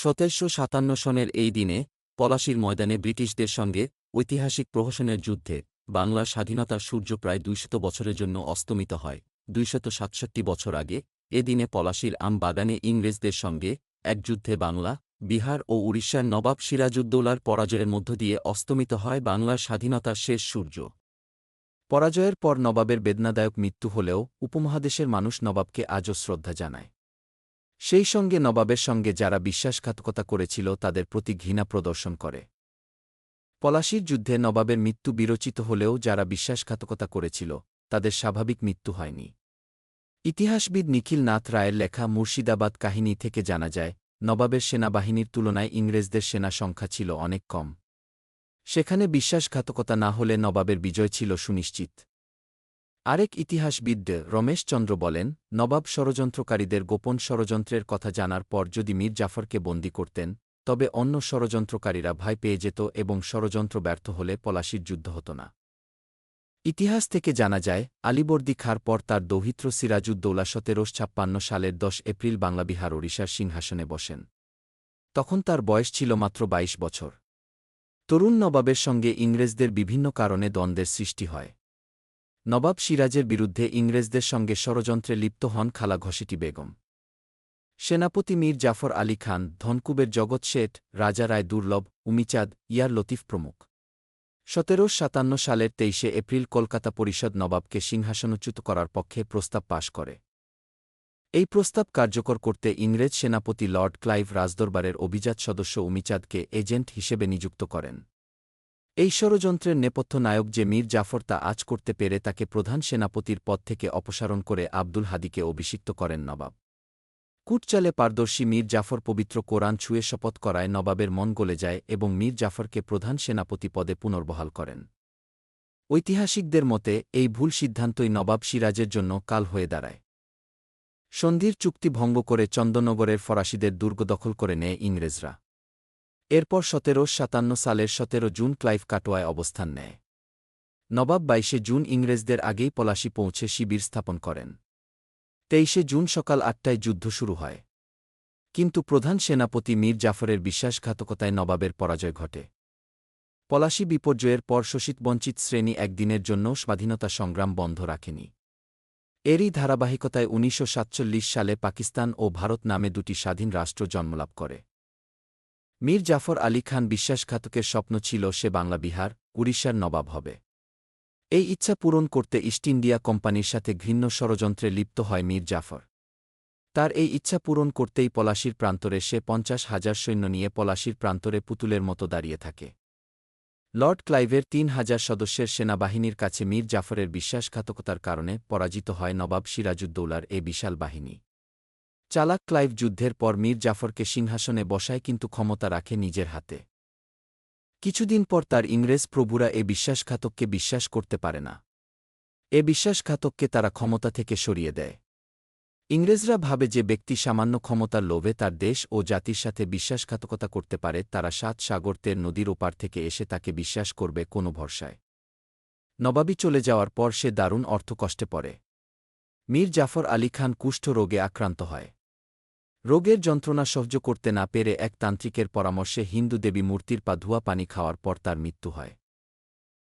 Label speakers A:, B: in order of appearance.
A: সতেরশো সাতান্ন সনের এই দিনে পলাশির ময়দানে ব্রিটিশদের সঙ্গে ঐতিহাসিক প্রহসনের যুদ্ধে বাংলার স্বাধীনতার সূর্য প্রায় দুইশত বছরের জন্য অস্তমিত হয়। দুইশত সাতষট্টি বছর আগে এ দিনে পলাশির আম বাগানে ইংরেজদের সঙ্গে এক যুদ্ধে বাংলা, বিহার ও উড়িষ্যার নবাব সিরাজউদ্দৌলার পরাজয়ের মধ্য দিয়ে অস্তমিত হয় বাংলার স্বাধীনতার শেষ সূর্য। পরাজয়ের পর নবাবের বেদনাদায়ক মৃত্যু হলেও উপমহাদেশের মানুষ নবাবকে আজও শ্রদ্ধা জানায়। সেই সঙ্গে নবাবের সঙ্গে যারা বিশ্বাসঘাতকতা করেছিল তাদের প্রতি ঘৃণা প্রদর্শন করে। পলাশির যুদ্ধে নবাবের মৃত্যু বিরচিত হলেও যারা বিশ্বাসঘাতকতা করেছিল, তাদের স্বাভাবিক মৃত্যু হয়নি। ইতিহাসবিদ নিখিল নাথ রায়ের লেখা মুর্শিদাবাদ কাহিনী থেকে জানা যায়, নবাবের সেনাবাহিনীর তুলনায় ইংরেজদের সেনা সংখ্যা ছিল অনেক কম। সেখানে বিশ্বাসঘাতকতা না হলে নবাবের বিজয় ছিল সুনিশ্চিত। আরেক ইতিহাসবিদ রমেশ চন্দ্র বলেন, নবাব ষড়যন্ত্রকারীদের গোপন ষড়যন্ত্রের কথা জানার পর যদি মীর জাফরকে বন্দী করতেন, তবে অন্য ষড়যন্ত্রকারীরা ভয় পেয়ে যেত এবং ষড়যন্ত্র ব্যর্থ হলে পলাশির যুদ্ধ হতো না। ইতিহাস থেকে জানা যায়, আলিবর্দি খার পর তার দৌহিত্র সিরাজুদ্দৌলা সতেরোশ ছাপ্পান্ন সালের দশ এপ্রিল বাংলাবিহার ওড়িশার সিংহাসনে বসেন। তখন তার বয়স ছিল মাত্র ২২ বছর। তরুণ নবাবের সঙ্গে ইংরেজদের বিভিন্ন কারণে দ্বন্দ্বের সৃষ্টি হয়। নবাব সিরাজের বিরুদ্ধে ইংরেজদের সঙ্গে ষড়যন্ত্রে লিপ্ত হন খালা ঘসিটি বেগম। সেনাপতি মীর জাফর আলী খান, ধনকুবের জগৎ শেঠ, রাজা রায় দুর্লভ উমিচাঁদ ইয়ার লতিফ প্রমুখ। সতেরো সাতান্ন সালের তেইশে এপ্রিল কলকাতা পরিষদ নবাবকে সিংহাসনচ্যুত করার পক্ষে প্রস্তাব পাশ করে। এই প্রস্তাব কার্যকর করতে ইংরেজ সেনাপতি লর্ড ক্লাইভ রাজদরবারের অভিজাত সদস্য উমিচাঁদকে এজেন্ট হিসেবে নিযুক্ত করেন। এই ষড়যন্ত্রের নেপথ্য নায়ক যে মীর জাফর তা আজ করতে পেরে তাকে প্রধান সেনাপতির পদ থেকে অপসারণ করে আব্দুল হাদিকে অভিষিক্ত করেন নবাব। কুটচালে পারদর্শী মীর জাফর পবিত্র কোরআন ছুঁয়ে শপথ করায় নবাবের মন গলে যায় এবং মীর জাফরকে প্রধান সেনাপতি পদে পুনর্বহাল করেন। ঐতিহাসিকদের মতে, এই ভুল সিদ্ধান্তই নবাব সিরাজের জন্য কাল হয়ে দাঁড়ায়। সন্ধির চুক্তি ভঙ্গ করে চন্দনগরের ফরাসিদের দুর্গ দখল করে নেয় ইংরেজরা। এরপর সতেরো, সাতান্ন সালের সতেরো জুন ক্লাইভ কাটোয়ায় অবস্থান নেয়। নবাব বাইশে জুন ইংরেজদের আগেই পলাশি পৌঁছে শিবির স্থাপন করেন। তেইশে জুন সকাল আটটায় যুদ্ধ শুরু হয়। কিন্তু প্রধান সেনাপতি মীর জাফরের বিশ্বাসঘাতকতায় নবাবের পরাজয় ঘটে। পলাশি বিপর্যয়ের পর শোষিতবঞ্চিত শ্রেণি একদিনের জন্য স্বাধীনতা সংগ্রাম বন্ধ রাখেনি। এরই ধারাবাহিকতায় উনিশশো সাতচল্লিশ সালে পাকিস্তান ও ভারত নামে দুটি স্বাধীন রাষ্ট্র জন্মলাভ করে। মীর জাফর আলী খান বিশ্বাসঘাতকের স্বপ্ন ছিল সে বাংলা বিহার, উড়িষ্যার নবাব হবে। এই ইচ্ছা পূরণ করতে ইস্ট ইন্ডিয়া কোম্পানির সাথে ঘৃণ্য ষড়যন্ত্রে লিপ্ত হয় মীর জাফর। তার এই ইচ্ছা পূরণ করতেই পলাশির প্রান্তরে সে পঞ্চাশ হাজার সৈন্য নিয়ে পলাশির প্রান্তরে পুতুলের মতো দাঁড়িয়ে থাকে। লর্ড ক্লাইভের তিন হাজার সদস্যের সেনাবাহিনীর কাছে মীর জাফরের বিশ্বাসঘাতকতার কারণে পরাজিত হয় নবাব সিরাজুদ্দৌলার এ বিশাল বাহিনী। চালাক ক্লাইভ যুদ্ধের পর মীর জাফরকে সিংহাসনে বসায় কিন্তু ক্ষমতা রাখে নিজের হাতে। কিছুদিন পর তার ইংরেজ প্রভুরা এ বিশ্বাসঘাতককে বিশ্বাস করতে পারে না। এ বিশ্বাসঘাতককে তারা ক্ষমতা থেকে সরিয়ে দেয়। ইংরেজরা ভাবে যে ব্যক্তি সামান্য ক্ষমতার লোভে তার দেশ ও জাতির সাথে বিশ্বাসঘাতকতা করতে পারে, তারা সাত সাগরতের নদীর ওপার থেকে এসে তাকে বিশ্বাস করবে কোনো ভরসায়। নবাবী চলে যাওয়ার পর সে দারুণ অর্থকষ্টে পড়ে। মীর জাফর আলী খান কুষ্ঠ রোগে আক্রান্ত হয়। রোগের যন্ত্রণা সহ্য করতে না পেরে এক তান্ত্রিকের পরামর্শে হিন্দু দেবী মূর্তির পা ধোয়া পানি খাওয়ার পর তার মৃত্যু হয়।